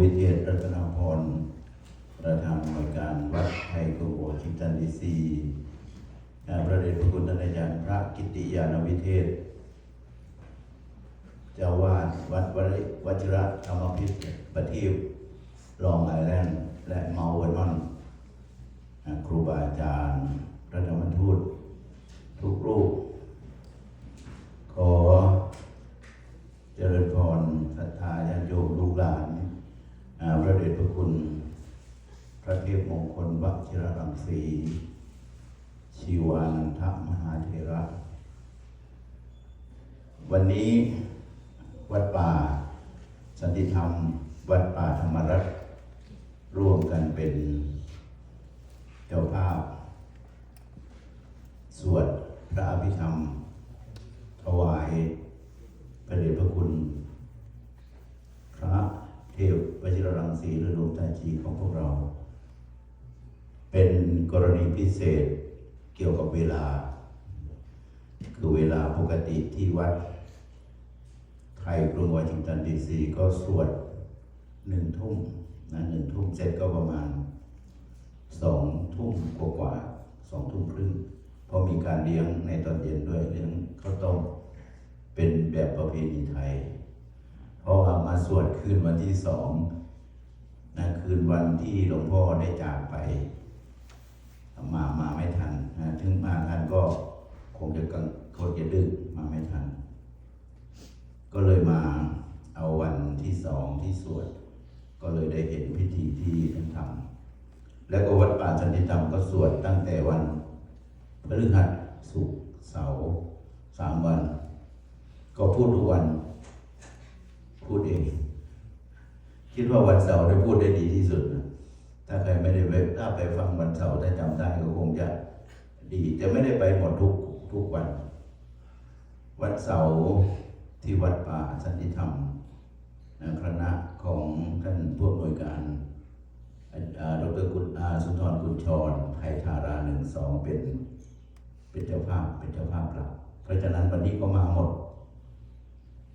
วิเทศรัตนพรประธานหน่วยการวัดไทยกรุงวอชิตันดีซีงานพระเดชพระคุณท่านอาจารย์พระกิติยานวิเทศ เจ้าวาดวัดวริวชิระธรรมพิษประทีปรองไอแลนด์และเมาเวอร์นอนครูบาอาจารย์พระธรรมทูต ทุกรูป ขอเจริญพรศรัทธาญาติโยมลูกหลานอ่าพระเดชพระคุณ พ ระเทพมงคลวัชิรรังสีชีวานันทมหาเถระ วันนี้วัดป่า สันติธรรม วัดป่าธรรมรัตน์ร่วมกันเป็นเจ้าภาพ สวดพระอภิธรรม ถวายพระเดชพระคุณ พระเทพวชิรรังสีหรือหลวงตาจีของพวกเรา เป็นกรณีพิเศษเกี่ยวกับเวลา คือเวลาปกติที่วัดไทยกรุงวอชิงตันดีซีก็สวดหนึ่งทุ่มนะหนึ่งทุ่มเสร็จก็ประมาณสองทุ่มกว่าๆสองทุ่มครึ่งเพราะมีการเลี้ยงในตอนเย็นด้วยเลี้ยงข้าวต้มเป็นแบบประเพณีไทย เพราะว่ามาสวดคืนวันที่สองนะคืนวันที่หลวงพ่อได้จากไป มามาไม่ทันนะถึงมาทันก็คงจะกังคงจะดึกมาไม่ทัน ก็เลยมาเอาวันที่สองที่สวด ก็เลยได้เห็นพิธีที่ท่านทำแล้วก็วัดป่าสันติธรรมก็สวดตั้งแต่วันพฤหัสศุกร์เสาร์สามวัน ก็พูดทุกวัน พูดเอง คิดว่าวันเสาร์ได้พูดได้ดีที่สุดนะ ถ้าใครไม่ได้ไปถ้าไปฟังวันเสาร์ถ้าจำได้ก็คงจะดีแต่ไม่ได้ไปหมดทุกทุกวัน วันเสาร์ที่วัดป่าสันติธรรมนะคณะของท่านผู้อำนวยการอดรกุลอาสุนทรกุลชรไทยธาราหนึ่งสองเป็นเป็นเจ้าภาพเป็นเจ้าภาพหลักเพราะฉะนั้นวันนี้ก็มาหมด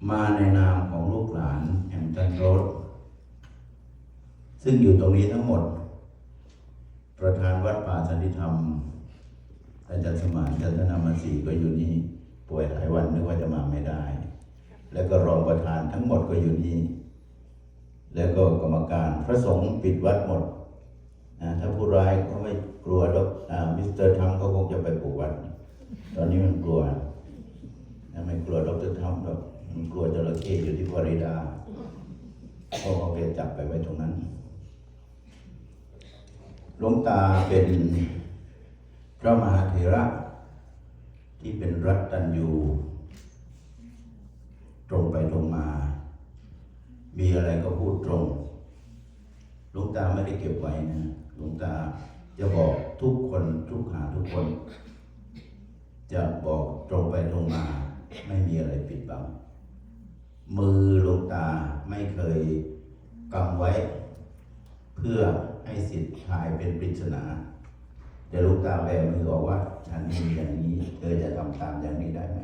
มาในนามของลูกหลานแห่งจันโรสซึ่งอยู่ตรงนี้ทั้งหมด ประธานวัดป่าสันติธรรม อาจารย์สมานจันทนามาสีก็อยู่นี่ ป่วยหลายวันนึกว่าจะมาไม่ได้ แล้วก็รองประธานทั้งหมดก็อยู่นี่ แล้วก็กรรมการพระสงฆ์ปิดวัดหมดนะถ้าผู้ร้ายก็ไม่กลัวดอกมิสเตอร์ทัมก็คงจะไปปลูกวัด ตอนนี้มันกลัวนะไม่กลัวดรทัมหรอกมันกลัวจระเข้อยู่ที่ฟลอริดาเพราะเขาไปจับไปไว้ตรงนั้น ลวงตาเป็นพระมหาเถระที่เป็นรัตตัญญูตรงไปตรงมา มีอะไรก็พูดตรงหลวงตาไม่ได้เก็บไว้นะหลวงตาจะบอกทุกคนทุกหาทุกคน จะบอกตรงไปตรงมา ไม่มีอะไรปิดบัง มือหลวงตาไม่เคยกำไว้ เพื่อ ให้สิทธิ์ทายเป็นปริศนาเดลวงตาแบมือบอกว่า ฉันมีอย่างนี้เธอจะทำตามอย่างนี้ได้ไหม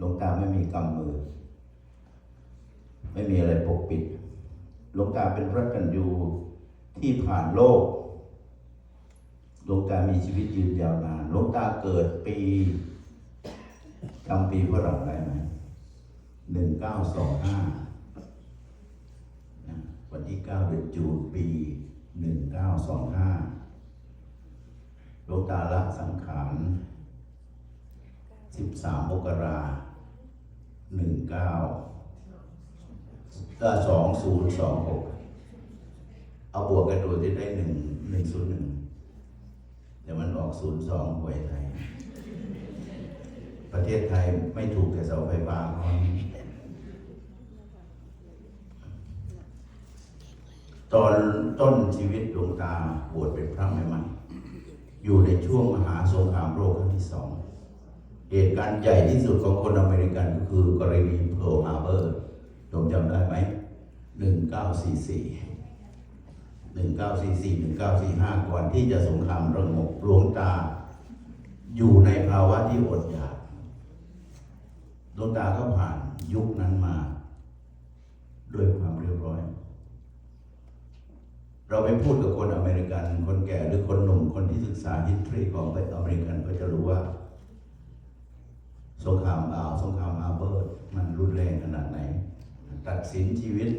ลวงตาไม่มีกำมือ ไม่มีอะไรปกปิดลวงตาเป็นพระกันยูที่ผ่านโลกลวงตามีชีวิตยืนยาวนานลวงตาเกิดปีจำปีฝรั่งได้ไหมหนึ่งเก้าสองห้าวันที่9เดือนจูนปี หนึ่งเก้าสองห้าโลกาละสังขารสิบสามมกราหนึ่งเก้าก็สองศูนย์สองหกเอาบวกกันดูจะได้หนึ่งหนึ่งศูนย์หนึ่งแต่มันออกศูนย์สองหวยไทย ประเทศไทยไม่ถูกแต่เสาไฟฟ้าเขา ตอนต้นชีวิตดวงตาบวชเป็นพระใหม่ๆอยู่ในช่วงมหาสงครามโลกครั้งที่สองเหตุการณ์ใหญ่ที่สุดของคนอเมริกันก็คือกรณีเพิร์ลฮาร์เบอร์โยมจำได้ไหม1944 1944 1945ก่อนที่จะสงครามระงบหลวงตา อยู่ในภาวะที่อดอยากหลวงตาก็ผ่านยุคนั้นมา ด้วยความเรียบร้อย เราไปพูดกับคนอเมริกัน คนแก่หรือคนหนุ่มคนที่ศึกษา history ของอเมริกันก็จะรู้ว่า สงครามอ่าวสงครามอาร์เบอร์มันรุนแรงขนาดไหน ตัดสินชีวิต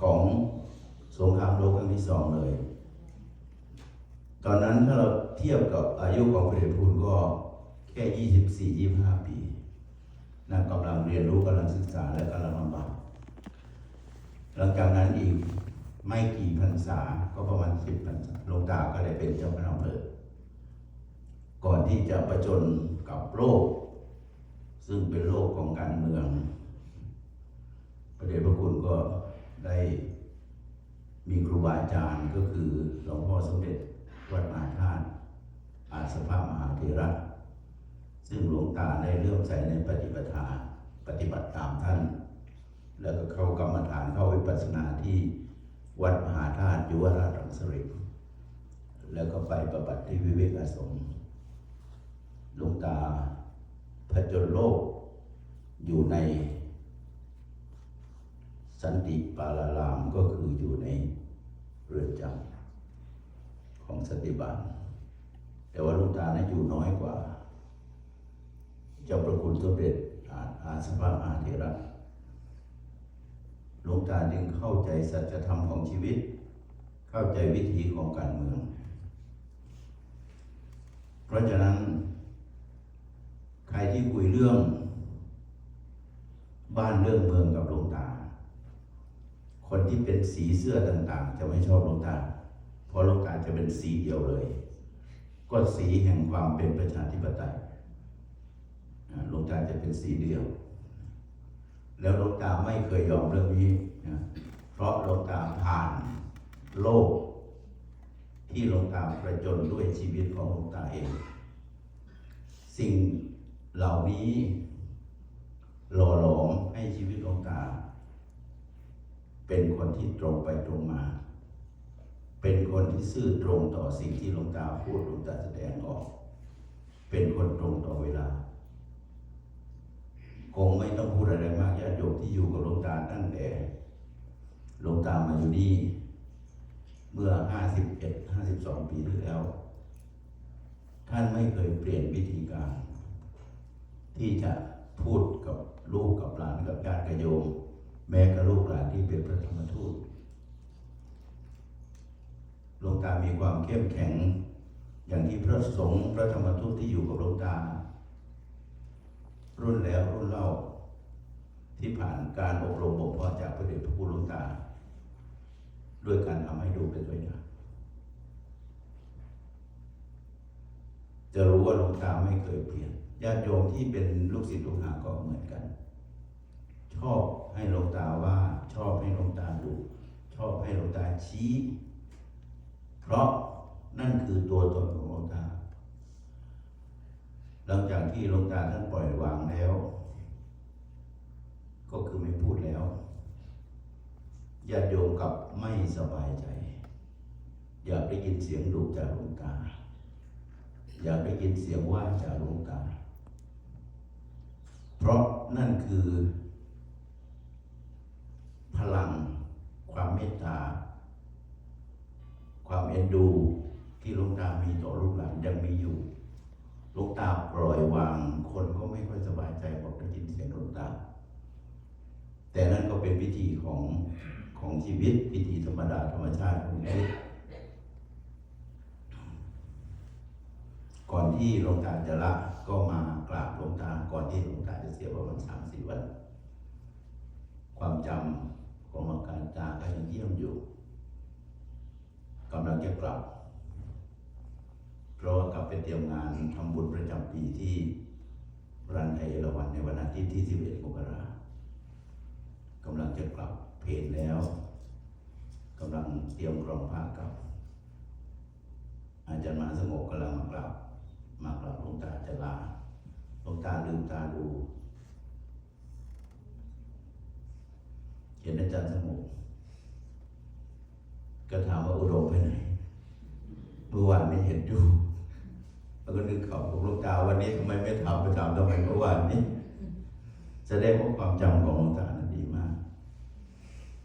ของสงครามโลกครั้งที่สองเลย ตอนนั้นถ้าเราเทียบกับอายุของพระเดชพระคุณก็แค่24 25ปีนะกำลังเรียนรู้กำลังศึกษาและกำลังลำบากหลังจากนั้นอีก ไม่กี่พรรษาก็ประมาณ10พรรษาหลวงตาก็ได้เป็นเจ้าคณะอำเภอก่อนที่จะประจนกับโลก ซึ่งเป็นโลกของการเมืองพระเดชพระคุณก็ได้มีครูบาอาจารย์ก็คือหลวงพ่อสมเด็จวัดมหาธาตุอาสภามหาเถระซึ่งหลวงตาได้เริ่อมใส่ในปฏิปทาปฏิบัติตามท่าน แล้วก็เข้ากรรมฐานเข้าวิปัสสนาที่ วัดมหาธาตุยุวราชรังสฤษแล้วก็ไปประบัติที่วิเวกอาสมหลวงตาผจญโลก อยู่ใน สันติปาลารามก็คืออยู่ในเรือนจำของสติบาลแต่ว่าหลุงตานะอยู่น้อยกว่า เจ้าประคุณสมเด็จอาอาสภาอาเทระ หลวงตาจึงเข้าใจสัจธรรมของชีวิต เข้าใจวิถีของการเมือง เพราะฉะนั้น ใครที่คุยเรื่อง บ้านเรื่องเมืองกับหลวงตา คนที่เป็นสีเสื้อต่าง ๆ จะไม่ชอบหลวงตา เพราะหลวงตาจะเป็นสีเดียวเลย ก็สีแห่งความเป็นประชาธิปไตยหลวงตาจะเป็นสีเดียว แล้วหลวงตาไม่เคยยอมเรื่องนี้นะเพราะหลวงตาผ่านโลก ที่หลวงตาประจนด้วยชีวิตของหลวงตาเอง สิ่งเหล่านี้หล่อหลอมให้ชีวิตหลวงตา เป็นคนที่ตรงไปตรงมา เป็นคนที่ซื่อตรงต่อสิ่งที่หลวงตาพูดหลวงตาแสดงออก เป็นคนตรงต่อเวลา คงไม่ต้องพูดอะไรมากญาติโยมที่อยู่กับหลวงตาตั้งแต่หลวงตามาอยู่นี่ เมื่อ51 52ปีที่แล้ว ท่านไม่เคยเปลี่ยนวิธีการ ที่จะพูดกับลูกกับหลานกับญาติกับโยม แม้กับลูกหลานที่เป็นพระธรรมทูตหลวงตามีความเข้มแข็ง อย่างที่พระสงฆ์พระธรรมทูตที่อยู่กับหลวงตา รุ่นแล้วรุ่นเล่า ที่ผ่านการอบรมบ่มเพาะจากพระเดชพระคุณหลวงตา ด้วยการทำให้ดูเป็นตัวอย่างจะรู้ว่าหลวงตาไม่เคยเปลี่ยนญาติโยมที่เป็นลูกศิษย์ลูกหาก็เหมือนกัน ชอบให้หลวงตาว่า ชอบให้หลวงตาดู ชอบให้หลวงตาชี้ เพราะนั่นคือตัวตนของหลวงตา หลังจากที่หลวงตาท่านปล่อยวางแล้ว ก็คือไม่พูดแล้วญาติโยมกับไม่สบายใจ อยากได้ยินเสียงดุจากหลวงตา อยากได้ยินเสียงว่าจากหลวงตา เพราะนั่นคือ พลังความเมตตา ความเอ็นดูที่หลวงตามีต่อลูกหลานยังมีอยู่ ลวงตาปล่อยวาง คนก็ไม่ค่อยสบายใจบอกได้ยินเสียงหลวงตา แต่นั่นก็เป็นวิธีของของชีวิตวิธีธรรมดาธรรมชาติของชีวิตก่อนที่หลวงตาจะละก็มากราบหลวงตา ก่อนที่หลวงตาจะเสียประมาณสามสี่วัน ความจำของหลวงตาก็ยังเยี่ยมอยู่กำลังจะกลับ เพราะว่ากลับไปเตรียมงานทำบุญประจำปีที่รันไทยเอรวันในวันอาทิตย์ที่ 11มกราคมกำลังจะกลับเพลแล้วกำลังเตรียมกรองผ้ากลับ อาจารย์มหาสงบกำลังมากราบมากราบหลวงตาจะลาหลวงตาลืมตาดู เห็นอาจารย์สงบก็ถามว่าอุดมไปไหน เมื่อวานไม่เห็นอยู่แล้วก็นึกขาบหลวงตาวันนี้ทำไมไม่ถามไปถามทำไมเมื่อวานนี้แสดงว่าความจำของหลวงตานั้นดีมาก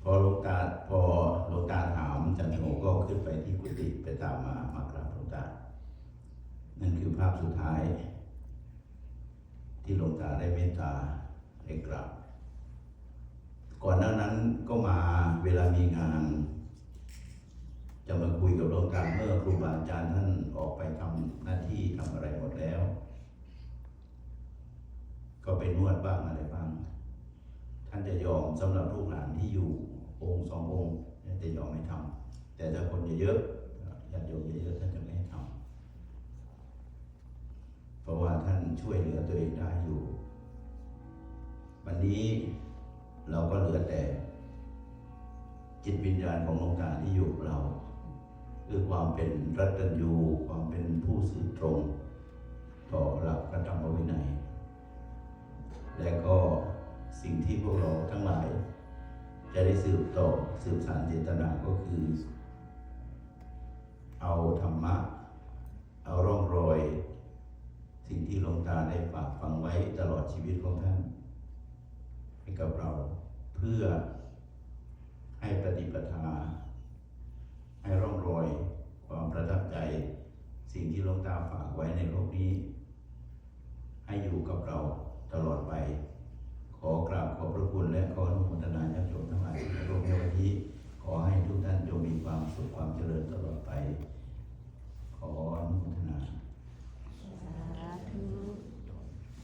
พอหลวงตาพอหลวงตาถามอาจารย์สงบก็ตามมามากราบหลวงตา นั่นคือภาพสุดท้าย ที่หลวงตาได้เมตตาได้กราบก่อนหน้านั้นก็มาเวลามีงาน จะมาคุยกับหลวงตาเมื่อครูบาอาจารย์ท่านออกไปทำหน้าที่ทำอะไรหมดแล้ว ก็ไปนวดบ้างอะไรบ้าง ท่านจะยอมสำหรับลูกหลานที่อยู่องค์สององค์ท่านจะยอมไม่ทำแต่ถ้าคนเยอะๆญาติโยมเยอะๆท่านจะไม่ให้ทำเพราะว่าท่านช่วยเหลือตัวเองได้อยู่ วันนี้เราก็เหลือแต่จิตวิญญาณของหลวงตาที่อยู่เรา คือความเป็นรัตตัญญูความเป็นผู้สื่อตรง ต่อหลักพระธรรมวินัย และก็สิ่งที่พวกเราทั้งหลาย จะได้สืบต่อสืบสานเจตนาก็คือ เอาธรรมะ เอาร่องรอย สิ่งที่หลวงตาได้ฝากฝังไว้ตลอดชีวิตของท่าน ให้กับเราเพื่อให้ปฏิปทาให้ร่องรอยความประทับใจ สิ่งที่หลวงตาฝากไว้ในโลกนี้ ให้อยู่กับเราตลอด